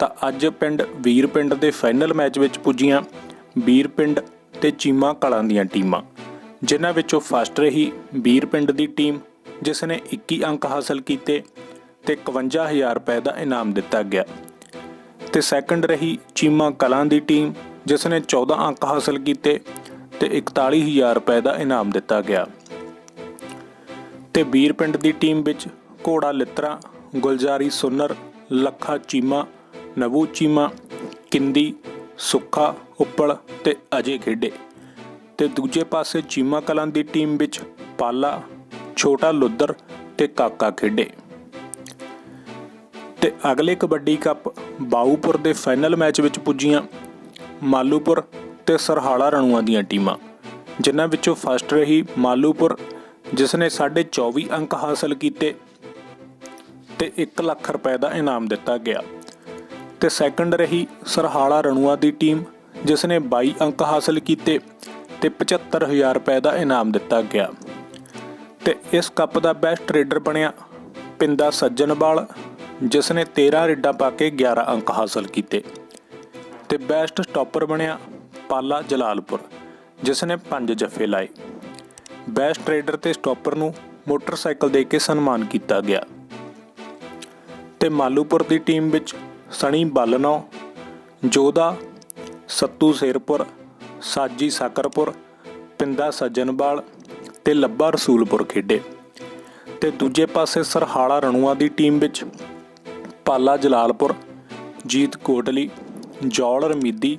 ਤਾਂ ਅੱਜ ਪਿੰਡ ਵੀਰ ਪਿੰਡ ਦੇ ਫਾਈਨਲ ਮੈਚ ਵਿੱਚ ਪੁੱਜੀਆਂ ਵੀਰ ਪਿੰਡ ਤੇ ਚੀਮਾ ਕਲਾਂ ਦੀਆਂ ਟੀਮਾਂ, ਜਿਨ੍ਹਾਂ ਵਿੱਚੋਂ ਫਸਟ ਰਹੀ ਵੀਰ ਪਿੰਡ ਦੀ ਟੀਮ, ਜਿਸ ਨੇ 21 ਅੰਕ ਹਾਸਲ ਕੀਤੇ ਤੇ 51000 ਰੁਪਏ ਦਾ ਇਨਾਮ ਦਿੱਤਾ ਗਿਆ। ਤੇ ਸੈਕੰਡ ਰਹੀ ਚੀਮਾ ਕਲਾਂ ਦੀ ਟੀਮ, ਜਿਸ ਨੇ 14 ਅੰਕ ਹਾਸਲ ਕੀਤੇ ਤੇ 41000 ਰੁਪਏ ਦਾ ਇਨਾਮ ਦਿੱਤਾ ਗਿਆ। ਤੇ ਵੀਰ ਪਿੰਡ ਦੀ ਟੀਮ ਵਿੱਚ ਘੋੜਾ ਲਿੱਤਰਾ ਗੁਲਜ਼ਾਰੀ ਸੁਨਰ, ਲੱਖਾ ਚੀਮਾ ਨਵੂ ਚੀਮਾ, ਕਿੰਦੀ, ਸੁੱਖਾ, ਉੱਪਲ ਤੇ ਅਜੇ ਖੇਡੇ। ਤੇ ਦੂਜੇ ਪਾਸੇ ਚੀਮਾ ਕਲਾਂ ਦੀ ਟੀਮ ਵਿੱਚ ਪਾਲਾ, ਛੋਟਾ ਲੁੱਦਰ ਤੇ ਕਾਕਾ ਖੇਡੇ। ਤੇ ਅਗਲੇ ਕਬੱਡੀ ਕੱਪ ਬਾਊਪੁਰ ਦੇ ਫਾਈਨਲ ਮੈਚ ਵਿੱਚ ਪੁੱਜੀਆਂ ਮਾਲੂਪੁਰ ਤੇ ਸਰਹਾਲਾ ਰਣੂਆਂ ਦੀਆਂ ਟੀਮਾਂ, ਜਿਨ੍ਹਾਂ ਵਿੱਚੋਂ ਫਸਟ ਰਹੀ ਮਾਲੂਪੁਰ, ਜਿਸ ਨੇ 24 ਅੰਕ ਹਾਸਲ ਕੀਤੇ ਤੇ 1 ਲੱਖ ਰੁਪਏ ਦਾ ਇਨਾਮ ਦਿੱਤਾ ਗਿਆ। ਤੇ ਸੈਕੰਡ ਰਹੀ ਸਰਹਾਲਾ ਰਣੂਆ ਦੀ ਟੀਮ ਜਿਸ ਨੇ 22 ਅੰਕ ਹਾਸਲ ਕੀਤੇ ਤੇ 75000 ਰੁਪਏ ਦਾ ਇਨਾਮ ਦਿੱਤਾ ਗਿਆ। ਤੇ ਇਸ ਕੱਪ ਦਾ ਬੈਸਟ ਟ੍ਰੇਡਰ ਬਣਿਆ ਪਿੰਦਾ ਸੱਜਣਵਾਲ ਜਿਸ ਨੇ 13 ਰੇਡਾਂ ਪਾ ਕੇ 11 ਅੰਕ ਹਾਸਲ ਕੀਤੇ। ਤੇ ਬੈਸਟ ਸਟਾਪਰ ਬਣਿਆ ਪਾਲਾ ਜਲਾਲਪੁਰ ਜਿਸ ਨੇ 5 ਜੱਫੇ ਲਾਏ। ਬੈਸਟ ਟ੍ਰੇਡਰ ਤੇ ਸਟਾਪਰ ਨੂੰ ਮੋਟਰਸਾਈਕਲ ਦੇ ਕੇ ਸਨਮਾਨ ਕੀਤਾ ਗਿਆ। ਤੇ ਮਾਲੂਪੁਰ ਦੀ ਟੀਮ ਵਿੱਚ ਸਣੀ ਬਾਲਨੋ ਜੋਦਾ ਸੱਤੂ ਸੇਰਪੁਰ, ਸਾਜੀ ਸਾਕਰਪੁਰ, ਪਿੰਦਾ ਸੱਜਣਵਾਲ ਤੇ ਲੱਭਾ ਰਸੂਲਪੁਰ ਖੇਡੇ। ਤੇ ਦੂਜੇ ਪਾਸੇ ਸਰਹਾਲਾ ਰਣੂਆਂ ਦੀ ਟੀਮ ਵਿੱਚ ਪਾਲਾ ਜਲਾਲਪੁਰ, ਜੀਤ ਕੋਟਲੀ, ਜੌਲ ਰਮੀਦੀ,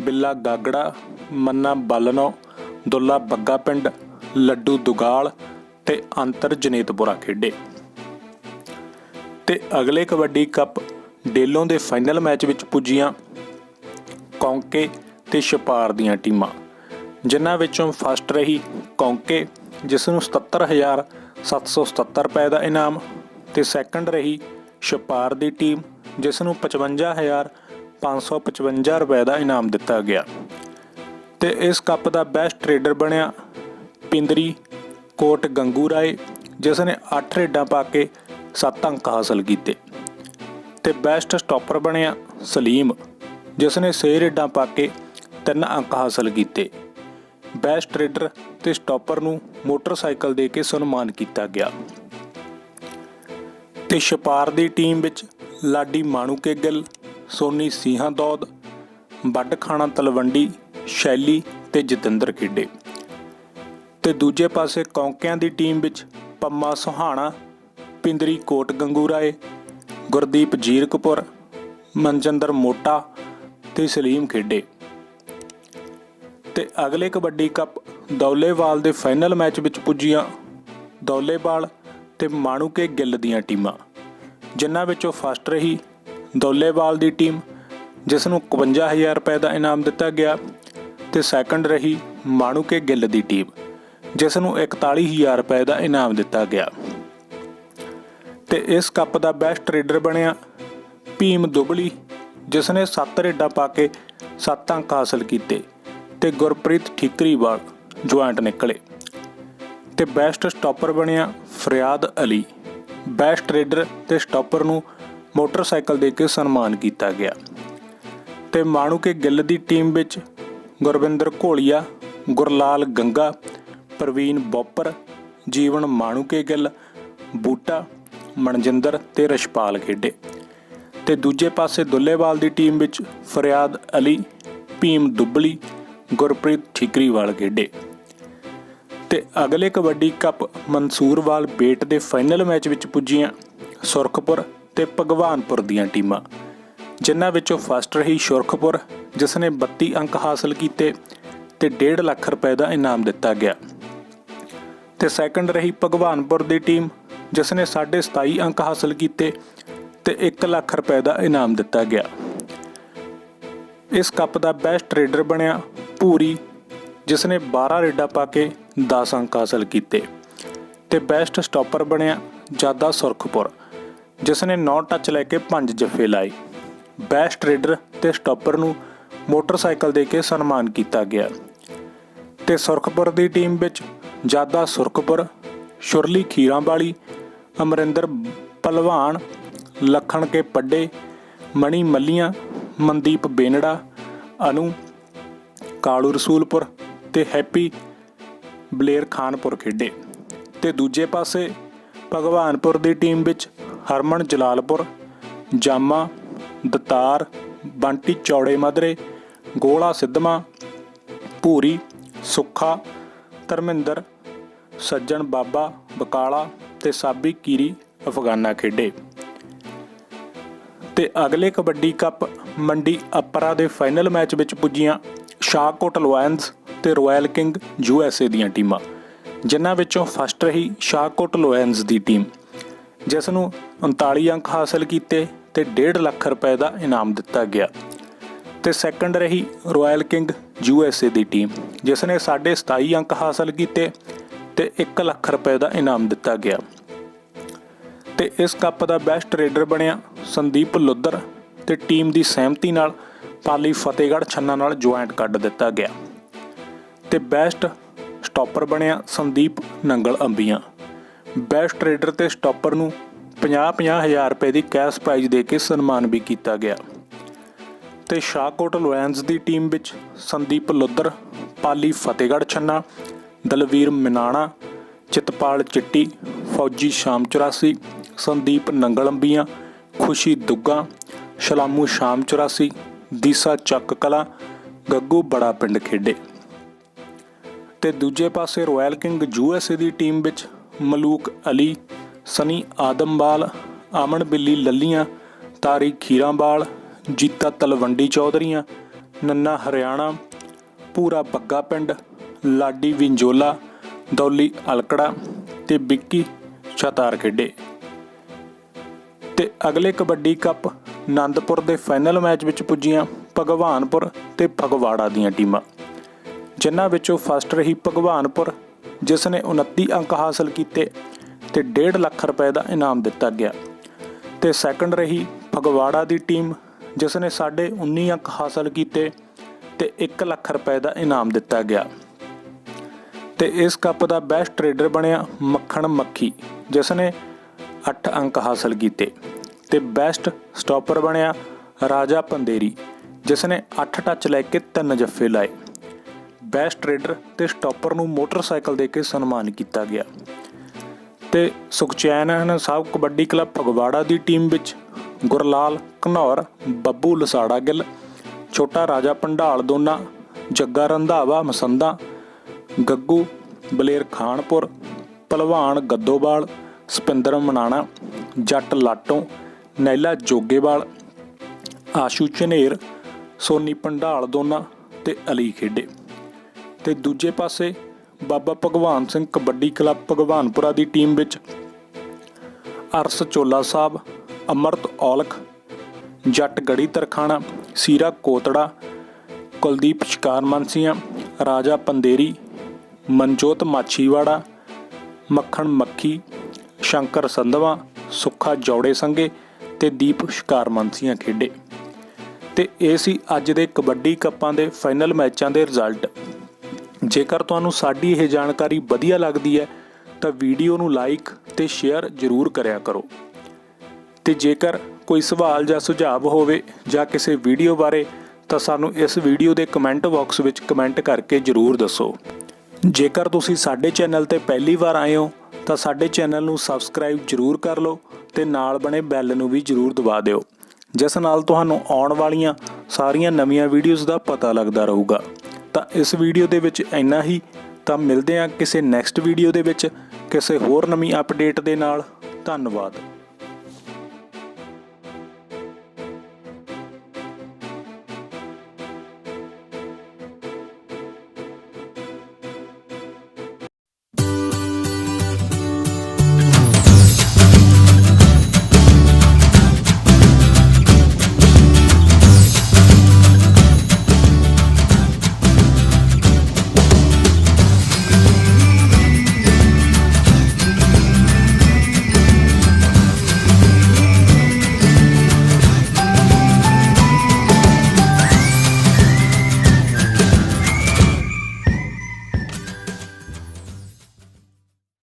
ਬਿੱਲਾ ਗਾਗੜਾ, ਮੰਨਾ ਬਾਲਨੋ ਦੁੱਲਾ ਬੱਗਾ ਪਿੰਡ, ਲੱਡੂ ਦੁਗਾਲ ਤੇ ਅੰਤਰ ਜਨੇਤਪੁਰਾ ਖੇਡੇ। ਤੇ ਅਗਲੇ ਕਬੱਡੀ ਕੱਪ ਡੇਲੋਂ ਦੇ ਫਾਈਨਲ ਮੈਚ ਵਿੱਚ ਪੁੱਜੀਆਂ ਕੌਂਕੇ ਤੇ ਛਪਾਰ ਦੀਆਂ ਟੀਮਾਂ, ਜਿਨ੍ਹਾਂ ਵਿੱਚੋਂ ਫਸਟ ਰਹੀ ਕੌਂਕੇ ਜਿਸ ਨੂੰ 77777 ਰੁਪਏ ਦਾ ਇਨਾਮ ਤੇ ਸੈਕੰਡ ਰਹੀ ਛਪਾਰ ਦੀ ਟੀਮ ਜਿਸ ਨੂੰ 55555 ਰੁਪਏ ਦਾ ਇਨਾਮ ਦਿੱਤਾ ਗਿਆ। ਤੇ ਇਸ ਕੱਪ ਦਾ ਬੈਸਟ ਟ੍ਰੇਡਰ ਬਣਿਆ ਪਿੰਦਰੀ ਕੋਟ ਗੰਗੂ ਰਾਏ ਜਿਸ ਨੇ 8 ਰੇਡਾਂ ਪਾ ਕੇ 7 ਅੰਕ ਹਾਸਲ ਕੀਤੇ। ਤੇ ਬੈਸਟ ਸਟਾਪਰ ਬਣਿਆ ਸਲੀਮ ਜਿਸ ਨੇ 6 ਰੇਡਾਂ ਪਾ ਕੇ ਤਿੰਨ ਅੰਕ ਹਾਸਲ ਕੀਤੇ। ਬੈਸਟ ਟ੍ਰੇਡਰ ਤੇ ਸਟਾਪਰ ਨੂੰ ਮੋਟਰਸਾਈਕਲ ਦੇ ਕੇ ਸਨਮਾਨ ਕੀਤਾ ਗਿਆ। ਤੇ ਛਪਾਰ ਦੀ ਟੀਮ ਵਿੱਚ ਲਾਡੀ ਮਾਣੂਕੇ ਗਿੱਲ, ਸੋਨੀ ਸੀਹਾ ਦੌਦ ਵੱਡ ਖਾਣਾ ਤਲਵੰਡੀ, ਸ਼ੈਲੀ ਤੇ ਜਤਿੰਦਰ ਖੇਡੇ। ਤੇ ਦੂਜੇ ਪਾਸੇ ਕੌਂਕਿਆਂ ਦੀ ਟੀਮ ਵਿੱਚ ਪੰਮਾ ਸੁਹਾਣਾ, ਪਿੰਦਰੀ ਕੋਟ ਗੰਗੂਰਾਏ ਗੁਰਦੀਪ ਜੀਰਕਪੁਰ, ਮਨਜਿੰਦਰ ਮੋਟਾ ਤੇ ਸਲੀਮ ਖੇਡੇ। ਤੇ ਅਗਲੇ ਕਬੱਡੀ ਕੱਪ ਦੌਲੇਵਾਲ ਦੇ ਫਾਈਨਲ ਮੈਚ ਵਿੱਚ ਪੁੱਜੀਆਂ ਦੌਲੇਵਾਲ ਤੇ ਮਾਣੂਕੇ ਗਿੱਲ ਦੀਆਂ ਟੀਮਾਂ। ਜਿਨ੍ਹਾਂ ਵਿੱਚੋਂ ਫਸਟ ਰਹੀ ਦੌਲੇਵਾਲ ਦੀ ਟੀਮ, ਜਿਸ ਨੂੰ 51000 ਰੁਪਏ ਦਾ ਇਨਾਮ ਦਿੱਤਾ ਗਿਆ, ਤੇ ਸੈਕੰਡ ਰਹੀ ਮਾਣੂਕੇ ਗਿੱਲ ਦੀ ਟੀਮ, ਜਿਸ ਨੂੰ 41000 ਰੁਪਏ ਦਾ ਇਨਾਮ ਦਿੱਤਾ ਗਿਆ। ਤੇ ਇਸ ਕੱਪ ਦਾ ਬੈਸਟ ਰੇਡਰ ਬਣਿਆ ਭੀਮ ਦੁਬਲੀ ਜਿਸ ਨੇ 7 ਰੇਡਾਂ ਪਾ ਕੇ 7 ਅੰਕ ਹਾਸਲ ਕੀਤੇ ਤੇ ਗੁਰਪ੍ਰੀਤ ਠੀਕਰੀਵਾਲ ਜੁਆਇੰਟ ਨਿਕਲੇ। ਤੇ ਬੈਸਟ ਸਟਾਪਰ ਬਣਿਆ ਫਰਿਆਦ ਅਲੀ। ਬੈਸਟ ਰੇਡਰ ਤੇ ਸਟਾਪਰ ਨੂੰ ਮੋਟਰਸਾਈਕਲ ਦੇ ਕੇ ਸਨਮਾਨ ਕੀਤਾ ਗਿਆ। ਤੇ ਮਾਣੂਕੇ ਗਿੱਲ ਦੀ ਟੀਮ ਵਿੱਚ ਗੁਰਵਿੰਦਰ ਘੋਲੀਆ, ਗੁਰਲਾਲ ਗੰਗਾ, ਪ੍ਰਵੀਨ ਬੋਪਰ, ਜੀਵਨ ਮਾਣੂਕੇ ਗਿੱਲ, ਬੂਟਾ ਮਨਜਿੰਦਰ ਤੇ ਰਸ਼ਪਾਲ ਖੇਡੇ। ਤੇ ਦੂਜੇ ਪਾਸੇ ਦੁੱਲੇਵਾਲ ਦੀ ਟੀਮ ਵਿੱਚ ਫਰਿਆਦ ਅਲੀ, ਭੀਮ ਦੁੱਬਲੀ, ਗੁਰਪ੍ਰੀਤ ਠੀਕਰੀਵਾਲ ਖੇਡੇ। ਤੇ ਅਗਲੇ ਕਬੱਡੀ ਕੱਪ ਮਨਸੂਰਵਾਲ ਬੇਟ ਦੇ ਫਾਈਨਲ ਮੈਚ ਵਿੱਚ ਪੁੱਜੀਆਂ ਸੁਰਖਪੁਰ ਤੇ ਭਗਵਾਨਪੁਰ ਦੀਆਂ ਟੀਮਾਂ, ਜਿਨ੍ਹਾਂ ਵਿੱਚੋਂ ਫਸਟ ਰਹੀ ਸੁਰਖਪੁਰ, ਜਿਸ ਨੇ 32 ਅੰਕ ਹਾਸਲ ਕੀਤੇ ਤੇ 1.5 ਲੱਖ ਰੁਪਏ ਦਾ ਇਨਾਮ ਦਿੱਤਾ ਗਿਆ। ਤੇ ਸੈਕੰਡ ਰਹੀ ਭਗਵਾਨਪੁਰ ਦੀ ਟੀਮ ਜਿਸ ਨੇ 27.5 ਅੰਕ ਹਾਸਲ ਕੀਤੇ ਤੇ 1 ਲੱਖ ਰੁਪਏ ਦਾ ਇਨਾਮ ਦਿੱਤਾ ਗਿਆ। ਇਸ ਕੱਪ ਦਾ ਬੈਸਟ ਰੇਡਰ ਬਣਿਆ ਭੂਰੀ ਜਿਸ ਨੇ 12 ਰੇਡਾਂ ਪਾ ਕੇ 10 ਅੰਕ ਹਾਸਲ ਕੀਤੇ। ਤੇ ਬੈਸਟ ਸਟਾਪਰ ਬਣਿਆ ਜਾਦਾ ਸੁਰਖਪੁਰ ਜਿਸ ਨੇ 9 ਟੱਚ ਲੈ ਕੇ 5 ਜੱਫੇ ਲਾਏ। ਬੈਸਟ ਰੇਡਰ ਤੇ ਸਟਾਪਰ ਨੂੰ ਮੋਟਰਸਾਈਕਲ ਦੇ ਕੇ ਸਨਮਾਨ ਕੀਤਾ ਗਿਆ। ਤੇ ਸੁਰਖਪੁਰ ਦੀ ਟੀਮ ਵਿੱਚ ਜਾਦਾ ਸੁਰਖਪੁਰ, ਸ਼ੁਰਲੀ ਖੀਰਾਂ ਵਾਲੀ ਅਮਰਿੰਦਰ ਪਹਿਲਵਾਨ ਲਖਣ ਕੇ ਪੱਡੇ, ਮਣੀ ਮੱਲੀਆਂ, ਮਨਦੀਪ ਬੇਨੜਾ, ਅਨੂ ਕਾਲੂ ਰਸੂਲਪੁਰ ਤੇ ਹੈਪੀ ਬਲੇਰ ਖਾਨਪੁਰ ਖੇਡੇ। ਤੇ ਦੂਜੇ ਪਾਸੇ ਭਗਵਾਨਪੁਰ ਦੀ ਟੀਮ ਵਿੱਚ ਹਰਮਨ ਜਲਾਲਪੁਰ, ਜਾਮਾ, ਦਤਾਰ, ਬੰਟੀ ਚੌੜੇ ਮਦਰੇ, ਗੋਲਾ ਸਿੱਧਮਾ, ਭੂਰੀ, ਸੁੱਖਾ, ਧਰਮਿੰਦਰ, ਸੱਜਣ ਬਾਬਾ, ਬਕਾਲਾ ਤੇ ਸਾਬੀ ਕੀਰੀ ਅਫਗਾਨਾ ਖੇਡੇ। ਤੇ ਅਗਲੇ ਕਬੱਡੀ ਕੱਪ ਮੰਡੀ ਅਪਰਾ ਦੇ ਫਾਈਨਲ ਮੈਚ ਵਿੱਚ ਪੁੱਜੀਆਂ ਸ਼ਾਹਕੋਟ ਲੋਇਨਸ ਤੇ Royal King U S A ਦੀਆਂ ਟੀਮਾਂ, ਜਿਨ੍ਹਾਂ ਵਿੱਚੋਂ ਫਸਟ ਰਹੀ ਸ਼ਾਹਕੋਟ ਲੋਇਨਸ ਦੀ ਟੀਮ ਜਿਸ ਨੂੰ 39 ਅੰਕ ਹਾਸਲ ਕੀਤੇ ਤੇ 1.5 ਲੱਖ ਰੁਪਏ ਦਾ ਇਨਾਮ ਦਿੱਤਾ ਗਿਆ। ਤੇ ਸੈਕੰਡ ਰਹੀ Royal King U S A the team ਜਿਸ ਨੇ 27 ਅੰਕ ਹਾਸਲ ਕੀਤੇ ਤੇ 1 ਲੱਖ ਰੁਪਏ ਦਾ ਇਨਾਮ ਦਿੱਤਾ ਗਿਆ। ਤੇ ਇਸ ਕੱਪ ਦਾ ਬੈਸਟ ਰੇਡਰ ਬਣਿਆ ਸੰਦੀਪ ਲੁੱਦਰ ਤੇ ਟੀਮ ਦੀ ਸਹਿਮਤੀ ਨਾਲ ਪਾਲੀ ਫਤਿਹਗੜ੍ਹ ਛੰਨਾ ਨਾਲ ਜੁਆਇੰਟ ਕੱਢ ਦਿੱਤਾ ਗਿਆ। ਤੇ ਬੈਸਟ ਸਟਾਪਰ ਬਣਿਆ ਸੰਦੀਪ ਨੰਗਲ ਅੰਬੀਆਂ। ਬੈਸਟ ਰੇਡਰ ਤੇ ਸਟਾਪਰ ਨੂੰ 50-50 ਹਜ਼ਾਰ ਰੁਪਏ ਦੀ ਕੈਸ਼ ਪ੍ਰਾਈਜ਼ ਦੇ ਕੇ ਸਨਮਾਨ ਵੀ ਕੀਤਾ ਗਿਆ। ਤੇ ਸ਼ਾਹਕੋਟ ਲੋਇਨਸ ਦੀ ਟੀਮ ਵਿੱਚ ਸੰਦੀਪ ਲੁੱਦਰ ਪਾਲੀ ਫਤਿਹਗੜ੍ਹ ਛੰਨਾ ਦਲਵੀਰ ਮਨਾਣਾ, ਚਿਤਪਾਲ ਚਿੱਟੀ, ਫੌਜੀ ਸ਼ਾਮ 84 ਸੰਦੀਪ ਨੰਗਲੰਬੀਆਂ, ਖੁਸ਼ੀ ਦੁੱਗਾ, ਸ਼ਲਾਮੂ ਸ਼ਾਮ 84 ਦੀਸਾ ਚੱਕ ਕਲਾ, ਗੱਗੂ ਬੜਾ ਪਿੰਡ ਖੇਡੇ। ਤੇ ਦੂਜੇ ਪਾਸੇ ਰਾਇਲ ਕਿੰਗ ਯੂਐਸਏ ਦੀ ਟੀਮ ਵਿੱਚ ਮਲੂਕ ਅਲੀ, ਸਨੀ ਆਦਮਵਾਲ ਅਮਨ ਬਿੱਲੀ ਲੱਲੀਆਂ ਤਾਰੀ ਖੀਰਾਂਵਾਲ ਜੀਤਾ ਤਲਵੰਡੀ ਚੌਧਰੀਆਂ, ਨੰਨਾ ਹਰਿਆਣਾ, ਪੂਰਾ ਬੱਗਾ ਪਿੰਡ ਲਾਡੀ ਵਿੰਜੋਲਾ, ਦੌਲੀ ਅਲਕੜਾ ਤੇ ਵਿੱਕੀ ਛਤਾਰ ਖੇਡੇ। ਤੇ ਅਗਲੇ ਕਬੱਡੀ ਕੱਪ ਆਨੰਦਪੁਰ ਦੇ ਫਾਈਨਲ ਮੈਚ ਵਿੱਚ ਪੁੱਜੀਆਂ ਭਗਵਾਨਪੁਰ ਤੇ ਫਗਵਾੜਾ ਦੀਆਂ ਟੀਮਾਂ, ਜਿਨ੍ਹਾਂ ਵਿੱਚੋਂ ਫਸਟ ਰਹੀ ਭਗਵਾਨਪੁਰ, ਜਿਸ ਨੇ 29 ਅੰਕ ਹਾਸਲ ਕੀਤੇ ਤੇ 1.5 ਲੱਖ ਰੁਪਏ ਦਾ ਇਨਾਮ ਦਿੱਤਾ ਗਿਆ। ਤੇ ਸੈਕੰਡ ਰਹੀ ਫਗਵਾੜਾ ਦੀ ਟੀਮ, ਜਿਸ ਨੇ 19 ਅੰਕ ਹਾਸਲ ਕੀਤੇ ਤੇ 1 ਲੱਖ ਰੁਪਏ ਦਾ ਇਨਾਮ ਦਿੱਤਾ ਗਿਆ। ਤੇ ਇਸ ਕੱਪ ਦਾ ਬੈਸਟ ਟ੍ਰੇਡਰ ਬਣਿਆ ਮੱਖਣ ਮੱਖੀ ਜਿਸ ਨੇ 8 ਅੰਕ ਹਾਸਲ ਕੀਤੇ। ਤੇ ਬੈਸਟ ਸਟਾਪਰ ਬਣਿਆ ਰਾਜਾ ਪੰਦੇਰੀ ਜਿਸ ਨੇ 8 ਟੱਚ ਲੈ ਕੇ 3 ਜੱਫੇ ਲਾਏ। ਬੈਸਟ ਟ੍ਰੇਡਰ ਤੇ ਸਟਾਪਰ ਨੂੰ ਮੋਟਰਸਾਈਕਲ ਦੇ ਕੇ ਸਨਮਾਨ ਕੀਤਾ ਗਿਆ। ਤੇ ਸੁਖਚੈਨ ਸਾਹਿਬ ਕਬੱਡੀ ਕਲੱਬ ਫਗਵਾੜਾ ਦੀ ਟੀਮ ਵਿੱਚ, ਗੁਰਲਾਲ, ਘਨੌਰ, ਬੱਬੂ ਲਸਾੜਾ ਗਿੱਲ, ਛੋਟਾ ਰਾਜਾ ਪੰਡਾਲ ਦੋਨਾ, ਜੱਗਾ ਰੰਧਾਵਾ ਮਸੰਦਾ ਗੱਗੂ, ਬਲੇਰ ਖਾਨਪੁਰ ਪਹਿਲਵਾਨ ਗੱਦੋਵਾਲ, ਸਪਿੰਦਰ ਮਨਾਣਾ, ਜੱਟ ਲਾਟੋਂ, ਨੈਲਾ ਜੋਗੇਵਾਲ, ਆਸ਼ੂ ਝਨੇਰ, ਸੋਨੀ ਪੰਡਾਲ ਦੋਨਾ ਤੇ ਅਲੀ ਖੇਡੇ। ਤੇ ਦੂਜੇ ਪਾਸੇ ਬਾਬਾ ਭਗਵਾਨ ਸਿੰਘ ਕਬੱਡੀ ਕਲੱਬ ਭਗਵਾਨਪੁਰਾ ਦੀ ਟੀਮ ਵਿੱਚ ਅਰਸ ਚੋਲਾ ਸਾਹਿਬ, ਅਮਰਤ ਔਲਖ, ਜੱਟ ਗੜੀ ਤਰਖਾਣਾ, ਸੀਰਾ ਕੋਤੜਾ, ਕੁਲਦੀਪ ਸ਼ਿਕਾਰ ਮਾਨਸੀਆਂ ਰਾਜਾ ਪੰਦੇਰੀ ਮਨਜੋਤ ਮਾਛੀਵਾੜਾ, ਮੱਖਣ ਮੱਖੀ, ਸ਼ੰਕਰ ਸੰਧਵਾ, ਸੁੱਖਾ ਜੌੜੇ ਸੰਗੇ ਤੇ ਦੀਪ ਸ਼ਿਕਾਰ ਮਾਨਸੀਆਂ ਖੇਡੇ। ਤੇ ਇਹ ਸੀ ਅੱਜ ਦੇ ਕਬੱਡੀ ਕੱਪਾਂ ਦੇ ਫਾਈਨਲ ਮੈਚਾਂ ਦੇ ਰਿਜ਼ਲਟ। ਜੇਕਰ ਤੁਹਾਨੂੰ ਸਾਡੀ ਇਹ ਜਾਣਕਾਰੀ ਵਧੀਆ ਲੱਗਦੀ ਹੈ, ਤਾਂ ਵੀਡੀਓ ਨੂੰ ਲਾਈਕ ਤੇ ਸ਼ੇਅਰ ਜ਼ਰੂਰ ਕਰਿਆ ਕਰੋ। ਤੇ ਜੇਕਰ ਕੋਈ ਸਵਾਲ ਜਾਂ ਸੁਝਾਅ ਹੋਵੇ ਜਾਂ ਕਿਸੇ ਵੀਡੀਓ ਬਾਰੇ, ਤਾਂ ਸਾਨੂੰ ਇਸ ਵੀਡੀਓ ਦੇ ਕਮੈਂਟ ਬਾਕਸ ਵਿੱਚ ਕਮੈਂਟ ਕਰਕੇ ਜ਼ਰੂਰ ਦੱਸੋ। ਜੇਕਰ ਤੁਸੀਂ ਸਾਡੇ ਚੈਨਲ ਤੇ ਪਹਿਲੀ ਵਾਰ ਆਏ ਹੋ, ਤਾਂ ਸਾਡੇ ਚੈਨਲ ਨੂੰ ਸਬਸਕ੍ਰਾਈਬ ਜ਼ਰੂਰ ਕਰ ਲਓ ਤੇ ਨਾਲ ਬਣੇ ਬੈਲ ਨੂੰ ਵੀ ਜ਼ਰੂਰ ਦਬਾ ਦਿਓ, ਜਿਸ ਨਾਲ ਤੁਹਾਨੂੰ ਆਉਣ ਵਾਲੀਆਂ ਸਾਰੀਆਂ ਨਵੀਆਂ ਵੀਡੀਓਜ਼ ਦਾ ਪਤਾ ਲੱਗਦਾ ਰਹੂਗਾ। ਤਾਂ ਇਸ ਵੀਡੀਓ ਦੇ ਵਿੱਚ ਇੰਨਾ ਹੀ। ਤਾਂ ਮਿਲਦੇ ਹਾਂ ਕਿਸੇ ਨੈਕਸਟ ਵੀਡੀਓ ਦੇ ਵਿੱਚ, ਕਿਸੇ ਹੋਰ ਨਵੀਂ ਅਪਡੇਟ ਦੇ ਨਾਲ। ਧੰਨਵਾਦ।